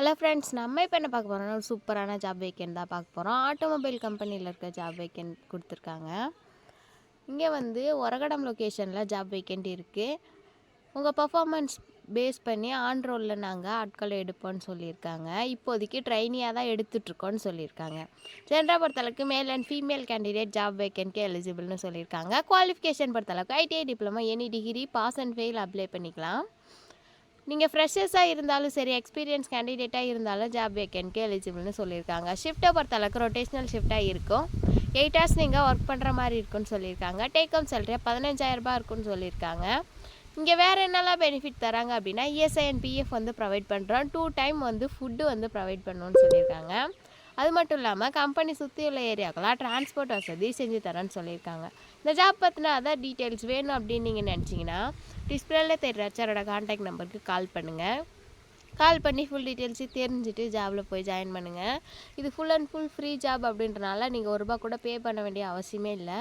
Hello friends நம்ம இப்போ என்ன பார்க்க போகிறோம்னா ஒரு சூப்பரான ஜாப் வேக்கெண்ட் தான் பார்க்க போகிறோம் ஆட்டோமொபைல் கம்பெனியில் இருக்க ஜாப் வேக்கெண்ட் கொடுத்துருக்காங்க. இங்கே வந்து ஒரகடம் லொக்கேஷனில் ஜாப் வேக்கெண்ட் இருக்குது உங்கள் பர்ஃபாமன்ஸ் பேஸ் பண்ணி ஆன் ரோலில் நாங்கள் ஆட்களை எடுப்போம்னு சொல்லியிருக்காங்க. இப்போதைக்கு ட்ரைனியாக தான் எடுத்துட்ருக்கோன்னு சொல்லியிருக்காங்க. ஜென்ரா பொறுத்தளவுக்கு male and female candidate job வேக்கெண்ட்க்கு எலிஜிபிள்னு சொல்லியிருக்காங்க. குவாலிஃபிகேஷன் பொறுத்தளவுக்கு ITI diploma any degree pass and fail apply பண்ணிக்கலாம். நீங்கள் ஃப்ரெஷர்ஸாக இருந்தாலும் சரி எக்ஸ்பீரியன்ஸ் கேண்டிடேட்டாக இருந்தாலும் ஜாப் வேக்கெண்ட்க்கு எலிஜிபிள்னு சொல்லியிருக்காங்க. ஷிஃப்ட்டை பொறுத்தளவுக்கு ரொட்டேஷனல் ஷிஃப்ட்டாக இருக்கும். எயிட் ஹவர்ஸ் நீங்கள் ஒர்க் பண்ணுற மாதிரி இருக்குன்னு சொல்லியிருக்காங்க. டேக் ஹோம் சேலரி பதினஞ்சாயிரரூபா இருக்குன்னு சொல்லியிருக்காங்க. இங்கே வேறு என்னெல்லாம் பெனிஃபிட் தராங்க அப்படின்னா இஎஸ்ஐ அண்ட் பிஎஃப் வந்து ப்ரொவைட் பண்ணுறோம் டூ டைம் வந்து ஃபுட்டு வந்து ப்ரொவைட் பண்ணணும்னு சொல்லியிருக்காங்க. அது மட்டும் இல்லாமல் கம்பெனி சுற்றி உள்ள ஏரியாக்கெல்லாம் டிரான்ஸ்போர்ட் வசதி செஞ்சு தரேன்னு சொல்லியிருக்காங்க. இந்த ஜாப் பற்றின அதான் டீட்டெயில்ஸ் வேணும் அப்படின்னு நீங்கள் நினச்சிங்கன்னா டிஸ்பிளேல தெரிகிற ஹெச்ஆரோட காண்டாக்ட் நம்பருக்கு கால் பண்ணுங்கள் கால் பண்ணி ஃபுல் டீட்டெயில்ஸு தெரிஞ்சுட்டு ஜாபில் போய் ஜாயின் பண்ணுங்கள் இது full and full free job அப்படின்றனால நீங்கள் ஒரு ரூபா கூட பே பண்ண வேண்டிய அவசியமே இல்லை.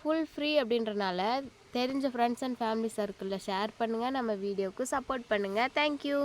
ஃபுல் ஃப்ரீ அப்படின்றனால தெரிஞ்ச ஃப்ரெண்ட்ஸ் அண்ட் ஃபேமிலி சர்க்கிளில் ஷேர் பண்ணுங்கள் நம்ம வீடியோவுக்கு சப்போர்ட் பண்ணுங்கள் தேங்க்யூ